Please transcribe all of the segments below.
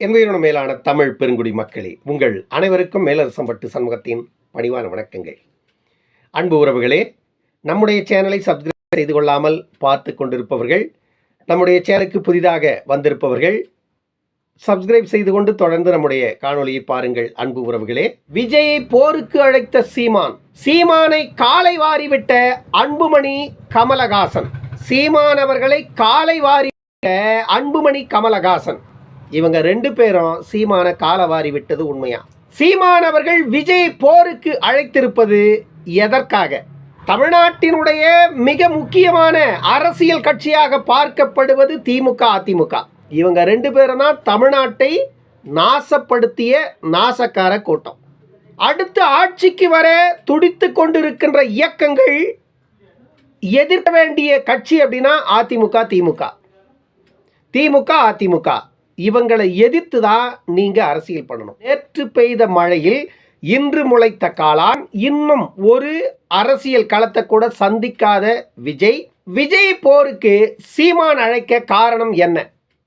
என்பதனுடைய மேலான தமிழ் பெருங்குடி மக்களே உங்கள் அனைவருக்கும் மேலரசம் பட்டு சமூகத்தின் பணிவான வணக்கங்கள். அன்பு உறவுகளே நம்முடைய சேனலை சப்ஸ்கிரைப் செய்து கொள்ளாமல் பார்த்து கொண்டிருப்பவர்கள் நம்முடைய சேனலுக்கு புதிதாக வந்திருப்பவர்கள் சப்ஸ்கிரைப் செய்து கொண்டு தொடர்ந்து நம்முடைய காணொலியை பாருங்கள் அன்பு உறவுகளே. விஜயை போருக்கு அழைத்த சீமான் சீமானை காலை வாரிவிட்ட அன்புமணி கமலஹாசன். சீமான் அவர்களை காலை வாரி விட்ட அன்புமணி கமலஹாசன். இவங்க ரெண்டு பேரும் சீமான காலவாரி விட்டது உண்மையா? சீமான் அவர்கள் விஜய் போருக்கு அழைத்திருப்பது எதற்காக? தமிழ்நாட்டினுடைய மிக முக்கியமான அரசியல் கட்சியாக பார்க்கப்படுவது திமுக அதிமுக. இவங்க ரெண்டு பேரும் தான் தமிழ்நாட்டை நாசப்படுத்திய நாசக்கார கூட்டம். அடுத்து ஆட்சிக்கு வர துடித்து கொண்டிருக்கின்ற இயக்கங்கள் எதிர்க்க வேண்டிய கட்சி அப்படின்னா அதிமுக திமுக. திமுக அதிமுக. இவங்களை எதிர்த்து தான் நீங்க அரசியல் பண்ணணும். நேற்று பெய்த மழையில் இன்று முளைத்த காளான் இன்னும் ஒரு அரசியல் களத்தை கூட சந்திக்காத விஜய். விஜய் போருக்கு சீமான் அழைக்க காரணம் என்ன?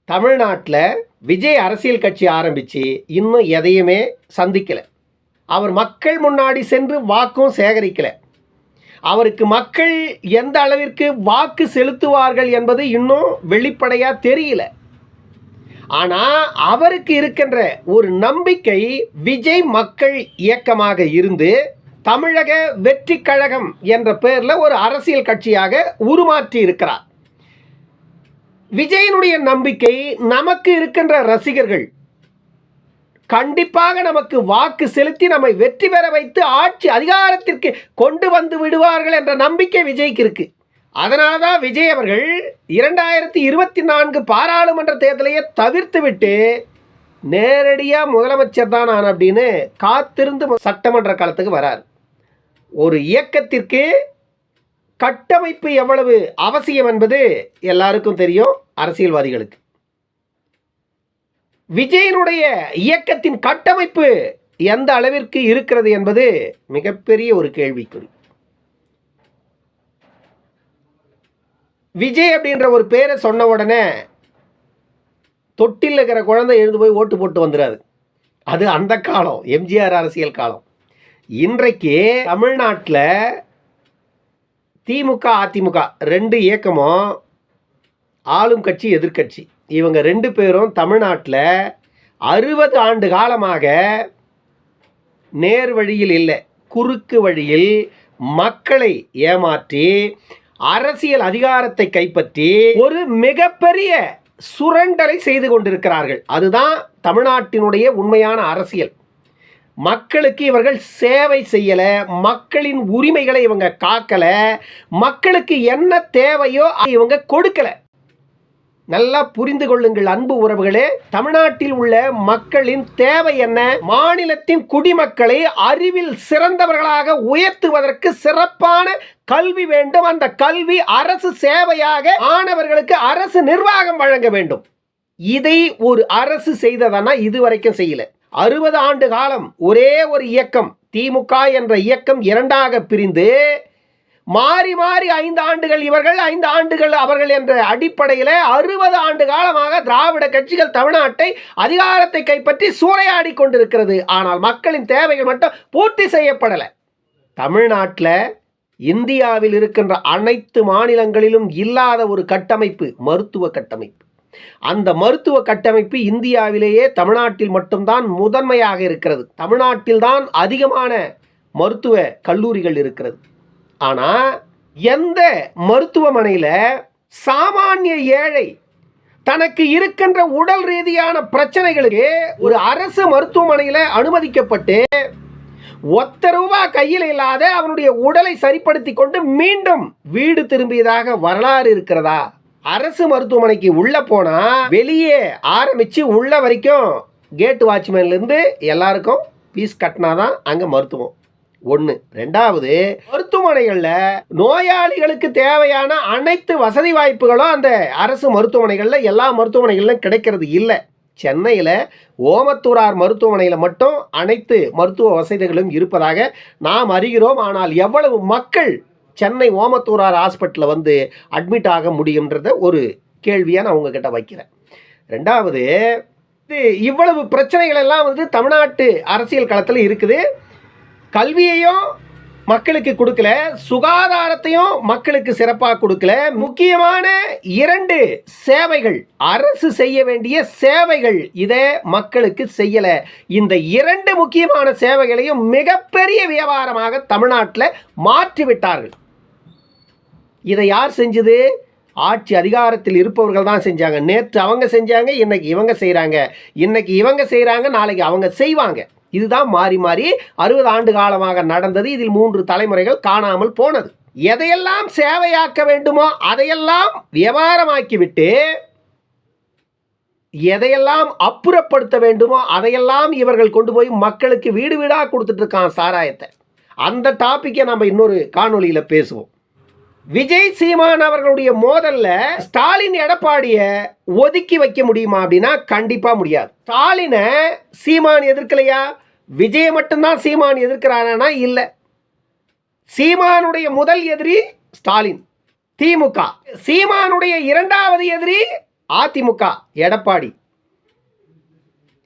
தமிழ்நாட்டில் விஜய் அரசியல் கட்சி ஆரம்பித்து இன்னும் எதையுமே சந்திக்கலை. அவர் மக்கள் முன்னாடி சென்று வாக்கும் சேகரிக்கலை. அவருக்கு மக்கள் எந்த அளவிற்கு வாக்கு செலுத்துவார்கள் என்பது இன்னும் வெளிப்படையாக தெரியல. ஆனால் அவருக்கு இருக்கின்ற ஒரு நம்பிக்கை விஜய் மக்கள் இயக்கமாக இருந்து தமிழக வெற்றி கழகம் என்ற பெயரில் ஒரு அரசியல் கட்சியாக உருமாற்றி இருக்கிறார். விஜயனுடைய நம்பிக்கை நமக்கு இருக்கின்ற ரசிகர்கள் கண்டிப்பாக நமக்கு வாக்கு செலுத்தி நம்மை வெற்றி பெற வைத்து ஆட்சி அதிகாரத்திற்கு கொண்டு வந்து விடுவார்கள் என்ற நம்பிக்கை விஜய்க்கு இருக்குது அதனால தான் விஜய் அவர்கள் இரண்டாயிரத்தி இருபத்தி நான்கு பாராளுமன்ற தேர்தலையே தவிர்த்து விட்டு நேரடியாக முதலமைச்சர் தான் நான் அப்படின்னு காத்திருந்து சட்டமன்ற காலத்துக்கு வரார். ஒரு இயக்கத்திற்கு கட்டமைப்பு எவ்வளவு அவசியம் என்பது எல்லாருக்கும் தெரியும் அரசியல்வாதிகளுக்கு. விஜயனுடைய இயக்கத்தின் கட்டமைப்பு எந்த அளவிற்கு இருக்கிறது என்பது மிகப்பெரிய ஒரு கேள்விக்குறி. விஜய் அப்படின்ற ஒரு பேரை சொன்ன உடனே தொட்டில் இருக்கிற குழந்தை எழுந்து போய் ஓட்டு போட்டு வந்துடாது அது அந்த காலம் எம்ஜிஆர் அரசியல் காலம். இன்றைக்கு தமிழ்நாட்டில் திமுக அதிமுக ரெண்டு இயக்கமும் ஆளும் கட்சி எதிர்க்கட்சி இவங்க ரெண்டு பேரும் தமிழ்நாட்டில் அறுபது ஆண்டு காலமாக நேர் வழியில் இல்லை குறுக்கு வழியில் மக்களை ஏமாற்றி அரசியல் அதிகாரத்தை கைப்பற்றி ஒரு மிகப்பெரிய சுரண்டலை செய்து கொண்டிருக்கிறார்கள். அதுதான் தமிழ்நாட்டினுடைய உண்மையான அரசியல். மக்களுக்கு இவர்கள் சேவை செய்யலை மக்களின் உரிமைகளை இவங்க காக்கலை மக்களுக்கு என்ன தேவையோ இவங்க கொடுக்கல. நல்லா புரிந்து கொள்ளுங்கள் அன்பு உறவுகளே. தமிழ்நாட்டில் உள்ள மக்களின் தேவை என்ன? மாநிலத்தின் குடிமக்களை அறிவில் சிறந்தவர்களாக உயர்த்துவதற்கு சிறப்பான கல்வி வேண்டும். அந்த கல்வி அரசு சேவையாக மாணவர்களுக்கு அரசு நிர்வாகம் வழங்க வேண்டும். இதை ஒரு அரசு செய்ததானா? இதுவரைக்கும் செய்யல. அறுபது ஆண்டு காலம் ஒரே ஒரு இயக்கம் திமுக என்ற இயக்கம் இரண்டாக பிரிந்து மாறி மாறி ஐந்து ஆண்டுகள் இவர்கள் ஐந்து ஆண்டுகள் அவர்கள் என்ற அடிப்படையில் அறுபது ஆண்டு காலமாக திராவிட கட்சிகள் தமிழ்நாட்டை அதிகாரத்தை கைப்பற்றி சூறையாடி கொண்டிருக்கிறது. ஆனால் மக்களின் தேவைகள் மட்டும் பூர்த்தி செய்யப்படலை. தமிழ்நாட்டில் இந்தியாவில் இருக்கின்ற அனைத்து மாநிலங்களிலும் இல்லாத ஒரு கட்டமைப்பு மருத்துவ கட்டமைப்பு. அந்த மருத்துவ கட்டமைப்பு இந்தியாவிலேயே தமிழ்நாட்டில் மட்டும்தான் முதன்மையாக இருக்கிறது. தமிழ்நாட்டில்தான் அதிகமான மருத்துவ கல்லூரிகள் இருக்கிறது. ஆனால் எந்த மருத்துவமனையில் சாமானிய ஏழை தனக்கு இருக்கின்ற உடல் ரீதியான பிரச்சனைகளுக்கு ஒரு அரசு மருத்துவமனையில் அனுமதிக்கப்பட்டு ஒத்த ரூபா கையில் இல்லாத அவனுடைய உடலை சரிப்படுத்தி கொண்டு மீண்டும் வீடு திரும்பியதாக வரலாறு இருக்கிறதா? அரசு மருத்துவமனைக்கு உள்ள போனா வெளியே ஆரம்பிச்சு உள்ள வரைக்கும் கேட் வாட்ச்மேன்ல இருந்து எல்லாருக்கும் ஃபீஸ் கட்டினாதான் அங்க மருத்துவம். ஒன்று ரெண்டாவது மருத்துவமனைகளில் நோயாளிகளுக்கு தேவையான அனைத்து வசதி வாய்ப்புகளும் அந்த அரசு மருத்துவமனைகளில் எல்லா மருத்துவமனைகளிலும் கிடைக்கிறது இல்லை. சென்னையில் ஓமத்தூரார் மருத்துவமனையில் மட்டும் அனைத்து மருத்துவ வசதிகளும் இருப்பதாக நாம் அறிகிறோம். ஆனால் எவ்வளவு மக்கள் சென்னை ஓமத்தூரார் ஹாஸ்பிட்டலில் வந்து அட்மிட் ஆக முடியுன்றத ஒரு கேள்வியாக நான் உங்ககிட்ட வைக்கிறேன். ரெண்டாவது இது இவ்வளவு பிரச்சனைகள் எல்லாம் வந்து தமிழ்நாட்டு அரசியல் களத்தில் இருக்குது. கல்வியையும் மக்களுக்கு கொடுக்கல சுகாதாரத்தையும் மக்களுக்கு சிறப்பாக கொடுக்கல. முக்கியமான இரண்டு சேவைகள் அரசு செய்ய வேண்டிய சேவைகள் இதை மக்களுக்கு செய்யல. இந்த இரண்டு முக்கியமான சேவைகளையும் மிகப்பெரிய வியாபாரமாக தமிழ்நாட்டில் மாற்றி விட்டார்கள். இதை யார் செஞ்சது? ஆட்சி அதிகாரத்தில் இருப்பவர்கள் தான் செஞ்சாங்க. நேற்று அவங்க செஞ்சாங்க இன்னைக்கு இவங்க செய்கிறாங்க இன்னைக்கு இவங்க செய்கிறாங்க நாளைக்கு அவங்க செய்வாங்க. இதுதான் மாறி மாறி அறுபது ஆண்டு காலமாக நடந்தது. இதில் மூன்று தலைமுறைகள் காணாமல் போனது. எதையெல்லாம் சேவையாக்க வேண்டுமோ அதையெல்லாம் வியாபாரமாக்கிவிட்டு எதையெல்லாம் அப்புறப்படுத்த வேண்டுமோ அதையெல்லாம் இவர்கள் கொண்டு போய் மக்களுக்கு வீடு வீடாக கொடுத்துட்டு இருக்கான் சாராயத்தை. அந்த டாப்பிக்கை நம்ம இன்னொரு காணொலியில் பேசுவோம். விஜய் சீமான் அவர்களுடைய மோதல்ல ஸ்டாலின் எடப்பாடிய ஒதுக்கி வைக்க முடியுமா அப்படின்னா கண்டிப்பா முடியாது. ஸ்டாலினை சீமான் எதிர்க்கலையா? விஜய மட்டும்தான் சீமான் எதிர்க்கிறானா இல்ல. சீமானுடைய முதல் எதிரி ஸ்டாலின் திமுக. சீமானுடைய இரண்டாவது எதிரி அதிமுக எடப்பாடி.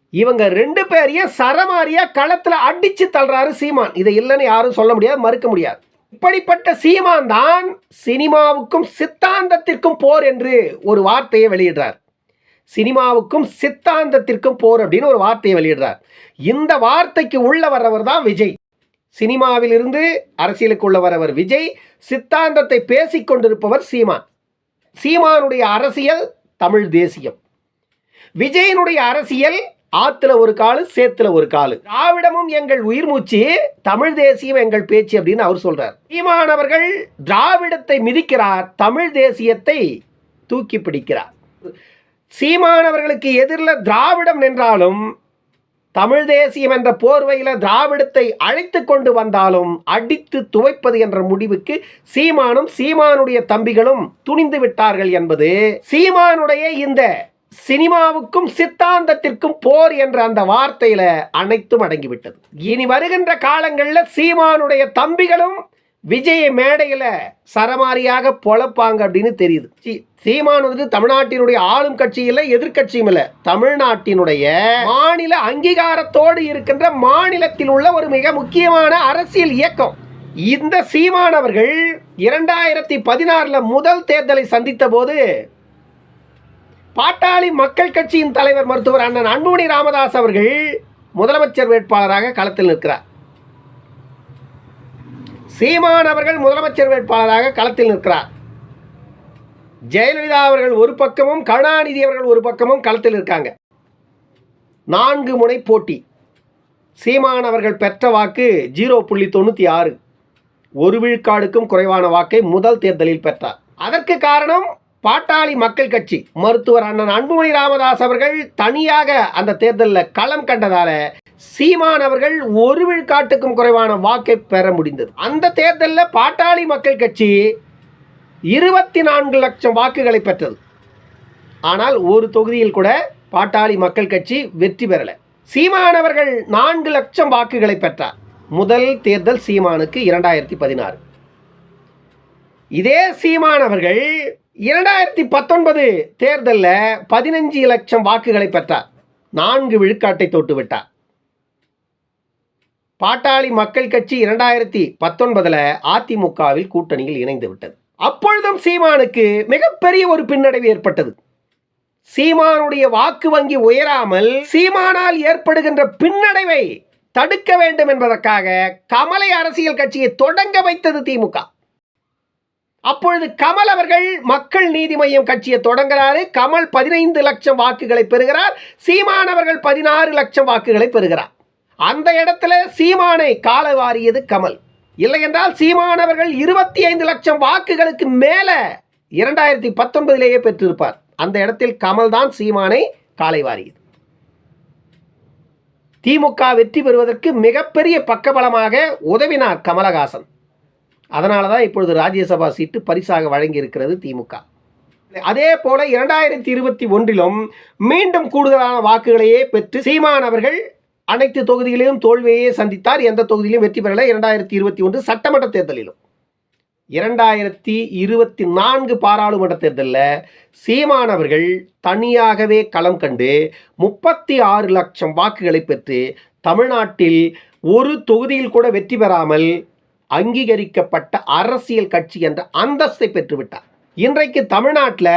இவங்க ரெண்டு பேரையும் சரமாரியா களத்துல அடிச்சு தள்ளுறாரு சீமான். இதை இல்லைன்னு யாரும் சொல்ல முடியாது மறுக்க முடியாது. இப்படிப்பட்ட சீமான் தான் சினிமாவுக்கும் சித்தாந்தத்திற்கும் போர் என்று ஒரு வார்த்தையை வெளியிடுறார். சினிமாவுக்கும் சித்தாந்தத்திற்கும் போர் அப்படின்னு ஒரு வார்த்தையை வெளியிடுறார். இந்த வார்த்தைக்கு உள்ள வர்றவர் தான் விஜய். சினிமாவிலிருந்து அரசியலுக்கு உள்ள வரவர் விஜய். சித்தாந்தத்தை பேசிக்கொண்டிருப்பவர் சீமான். சீமானுடைய அரசியல் தமிழ் தேசியம். விஜயனுடைய அரசியல் ஆத்துல ஒரு காலு சேத்துல ஒரு காலு. திராவிடமும் எங்கள் உயிர் மூச்சு தமிழ் தேசியம் எங்கள் பேச்சு அப்படின்னு அவர் சொல்றார். சீமானவர்கள் திராவிடத்தை மிதிக்கிறார் தமிழ் தேசியத்தை தூக்கி பிடிக்கிறார். சீமானவர்களுக்கு எதிரில் திராவிடம் நின்றாலும் தமிழ் தேசியம் என்ற போர்வையில் திராவிடத்தை அழைத்து கொண்டு வந்தாலும் அடித்து துவைப்பது என்ற முடிவுக்கு சீமானும் சீமானுடைய தம்பிகளும் துணிந்து விட்டார்கள் என்பது சீமானுடைய இந்த சினிமாவுக்கும் சித்தாந்தத்திற்கும் போர் என்ற அந்த வார்த்தையில அனைத்தும் அடங்கிவிட்டது. இனி வருகின்ற காலங்களில் சீமானுடைய தம்பிகளும் விஜய மேடையில சரமாரியாக பொழப்பாங்க அப்படின்னு தெரியுது. சீ- சீமான் வந்துட்டு தமிழ்நாட்டினுடைய ஆளும் கட்சியில் எதிர்கட்சியும் எதிர்க்கட்சியும் இல்லை. தமிழ்நாட்டினுடைய மாநில அங்கீகாரத்தோடு இருக்கின்ற மாநிலத்தில் உள்ள ஒரு மிக முக்கியமான அரசியல் இயக்கம். இந்த சீமான் அவர்கள் இரண்டாயிரத்தி பதினாறுல முதல் தேர்தலை சந்தித்த போது பாட்டாளி மக்கள் கட்சியின் தலைவர் மருத்துவர் அண்ணன் அன்புமணி ராமதாஸ் அவர்கள் முதலமைச்சர் வேட்பாளராக களத்தில் நிற்கிறார். சீமான் அவர்கள் முதலமைச்சர் வேட்பாளராக களத்தில் நிற்கிறார். ஜெயலலிதா அவர்கள் ஒரு பக்கமும் கருணாநிதி அவர்கள் ஒரு பக்கமும் களத்தில் இருக்காங்க. நான்கு முனை போட்டி. சீமான் அவர்கள் பெற்ற வாக்கு ஜீரோ புள்ளி தொண்ணூற்றி ஆறு. ஒரு விழுக்காடுக்கும் குறைவான வாக்கை முதல் தேர்தலில் பெற்றார். அதற்கு காரணம் பாட்டாளி மக்கள் கட்சி மருத்துவர் அண்ணன் அன்புமணி ராமதாஸ் அவர்கள் தனியாக அந்த தேர்தலில் களம் கண்டதால சீமான் அவர்கள் ஒரு விழுக்காட்டுக்கும் குறைவான வாக்கை பெற முடிந்தது. அந்த தேர்தலில் பாட்டாளி மக்கள் கட்சி இருபத்தி நான்கு லட்சம் வாக்குகளை பெற்றது. ஆனால் ஒரு தொகுதியில் கூட பாட்டாளி மக்கள் கட்சி வெற்றி பெறலை. சீமான் அவர்கள் நான்கு லட்சம் வாக்குகளை பெற்றார். முதல் தேர்தல் சீமானுக்கு இரண்டாயிரத்தி பதினாறு. இதே சீமான் அவர்கள் இரண்டாயிரத்தி பத்தொன்பது தேர்தலில் பதினஞ்சு லட்சம் வாக்குகளை பெற்றார். நான்கு விழுக்காட்டை தொட்டுவிட்டார். பாட்டாளி மக்கள் கட்சி இரண்டாயிரத்தி பத்தொன்பதில் அதிமுகவில் கூட்டணியில் இணைந்து விட்டது. அப்பொழுதும் சீமானுக்கு மிகப்பெரிய ஒரு பின்னடைவு ஏற்பட்டது. சீமானுடைய வாக்கு வங்கி உயராமல் சீமானால் ஏற்படுகின்ற பின்னடைவை தடுக்க வேண்டும் என்பதற்காக கமலை அரசியல் கட்சியை தொடங்க வைத்தது திமுக. அப்பொழுது கமல் அவர்கள் மக்கள் நீதி மையம் கட்சியை தொடங்குறாரு. கமல் பதினைந்து லட்சம் வாக்குகளை பெறுகிறார். சீமான் அவர்கள் பதினாறு லட்சம் வாக்குகளை பெறுகிறார். அந்த இடத்துல சீமானை கால வாரியது கமல். இல்லை என்றால் சீமானவர்கள் இருபத்தி ஐந்து லட்சம் வாக்குகளுக்கு மேலே இரண்டாயிரத்தி பத்தொன்பதிலேயே பெற்றிருப்பார். அந்த இடத்தில் கமல் தான் சீமானை காலை வாரியது திமுக வெற்றி பெறுவதற்கு மிகப்பெரிய பக்கபலமாக உதவினார் கமலஹாசன். அதனால தான் இப்பொழுது ராஜ்யசபா சீட்டு பரிசாக வழங்கியிருக்கிறது திமுக. அதே போல இரண்டாயிரத்தி இருபத்தி ஒன்றிலும் மீண்டும் கூடுதலான வாக்குகளையே பெற்று சீமான் அவர்கள் அனைத்து தொகுதிகளிலும் தோல்வியையே சந்தித்தார். எந்த தொகுதியிலும் வெற்றி பெறல. இரண்டாயிரத்தி இருபத்தி ஒன்று சட்டமன்ற தேர்தலிலும். இரண்டாயிரத்தி இருபத்தி நான்கு பாராளுமன்ற தேர்தலில் சீமானவர்கள் தனியாகவே களம் கண்டு முப்பத்தி ஆறு லட்சம் வாக்குகளை பெற்று தமிழ்நாட்டில் ஒரு தொகுதியில் கூட வெற்றி பெறாமல் அங்கீகரிக்கப்பட்ட அரசியல் கட்சி என்ற அந்தஸ்தை பெற்றுவிட்டார். இன்றைக்கு தமிழ்நாட்டில்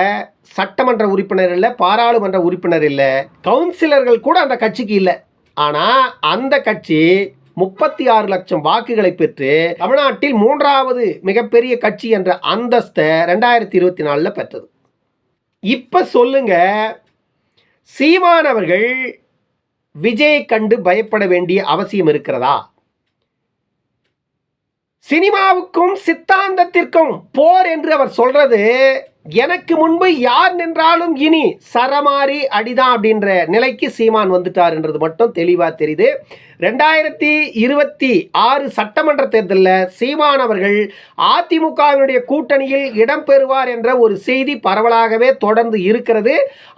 சட்டமன்ற உறுப்பினர் இல்லை பாராளுமன்ற உறுப்பினர் இல்லை கவுன்சிலர்கள் கூட அந்த கட்சிக்கு இல்லை. ஆனால் அந்த கட்சி முப்பத்தி ஆறு லட்சம் வாக்குகளை பெற்று தமிழ்நாட்டில் மூன்றாவது மிகப்பெரிய கட்சி என்ற அந்தஸ்தை ரெண்டாயிரத்தி இருபத்தி நாலில் பெற்றது. இப்போ சொல்லுங்க சீமானவர்கள் விஜயை கண்டு பயப்பட வேண்டிய அவசியம் இருக்கிறதா? சினிமாவுக்கும் சித்தாந்தத்திற்கும் போர் என்று அவர் சொல்றது எனக்கு முன்பு யார் நின்றாலும் இனி சரமாரி அடிதான் அப்படின்ற நிலைக்கு சீமான் வந்துட்டார்ன்றது மட்டும் தெளிவாக தெரியுது. ரெண்டாயிரத்தி இருபத்தி ஆறு சட்டமன்ற தேர்தலில் சீமான் அவர்கள் அதிமுகவினுடைய கூட்டணியில் இடம்பெறுவார் என்ற ஒரு செய்தி பரவலாகவே தொடர்ந்து இருக்கிறது.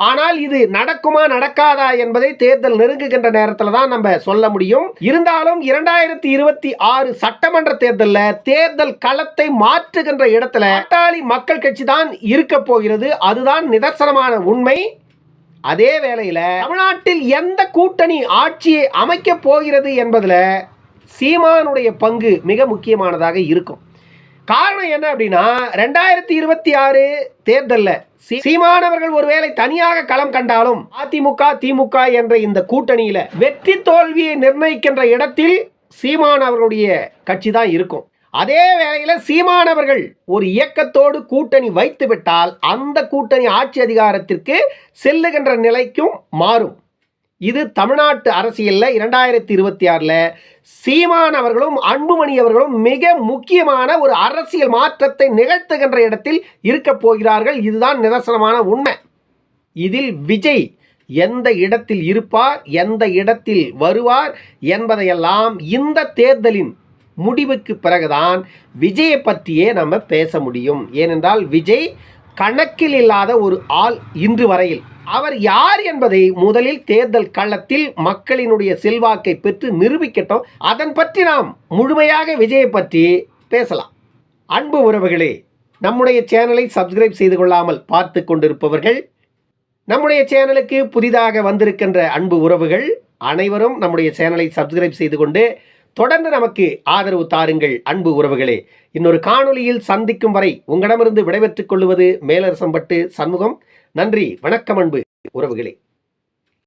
ஆனால் இது நடக்குமா நடக்காதா என்பதை தேர்தல் நெருங்குகின்ற நேரத்தில் தான் நம்ம சொல்ல முடியும். இருந்தாலும் இரண்டாயிரத்தி இருபத்தி ஆறு சட்டமன்ற தேர்தலில் தேர்தல் களத்தை மாற்றுகின்ற இடத்துல அட்டாளி மக்கள் கட்சி தான் இருக்க போகிறது. அதுதான் நிதர்சனமான உண்மை. அதே வேளையில் தமிழ்நாட்டில் எந்த கூட்டணி ஆட்சியை அமைக்க போகிறது என்பதில் சீமானுடைய பங்கு மிக முக்கியமானதாக இருக்கும். காரணம் என்ன அப்படின்னா ரெண்டாயிரத்தி இருபத்தி ஆறு தேர்தலில் சீமானவர்கள் ஒருவேளை தனியாக களம் கண்டாலும் அதிமுக திமுக என்ற இந்த கூட்டணியில வெற்றி தோல்வியை நிர்ணயிக்கின்ற இடத்தில் சீமான் அவர்களுடைய கட்சி தான் இருக்கும். அதே வேளையில் சீமானவர்கள் ஒரு இயக்கத்தோடு கூட்டணி வைத்துவிட்டால் அந்த கூட்டணி ஆட்சி அதிகாரத்திற்கு செல்லுகின்ற நிலைக்கும் மாறும். இது தமிழ்நாட்டு அரசியலில் இரண்டாயிரத்தி இருபத்தி ஆறில் சீமான் அவர்களும் அன்புமணி அவர்களும் மிக முக்கியமான ஒரு அரசியல் மாற்றத்தை நிகழ்த்துகின்ற இடத்தில் இருக்கப் போகிறார்கள். இதுதான் நிதர்சனமான உண்மை. இதில் விஜய் எந்த இடத்தில் இருப்பார் எந்த இடத்தில் வருவார் என்பதையெல்லாம் இந்த தேர்தலின் முடிவுக்கு பிறகுதான் விஜயை பற்றியே நம்ம பேச முடியும். ஏனென்றால் விஜய் கணக்கில் இல்லாத ஒரு ஆள் இன்று வரையில். அவர் யார் என்பதை முதலில் தேர்தல் களத்தில் மக்களினுடைய செல்வாக்கை பெற்று நிரூபிக்கட்டும். அதன் பற்றி நாம் முழுமையாக விஜயை பற்றி பேசலாம். அன்பு உறவுகளே நம்முடைய சேனலை சப்ஸ்கிரைப் செய்து கொள்ளாமல் பார்த்து கொண்டிருப்பவர்கள் நம்முடைய சேனலுக்கு புதிதாக வந்திருக்கின்ற அன்பு உறவுகள் அனைவரும் நம்முடைய சேனலை சப்ஸ்கிரைப் செய்து கொண்டு தொடர்ந்து நமக்கு ஆதரவு தாருங்கள் அன்பு உறவுகளே. இன்னொரு காணொலியில் சந்திக்கும் வரை உங்களிடமிருந்து விடைபெற்றுக் கொள்வது மேலரசம்பட்டு சண்முகம். நன்றி வணக்கம் அன்பு உறவுகளே.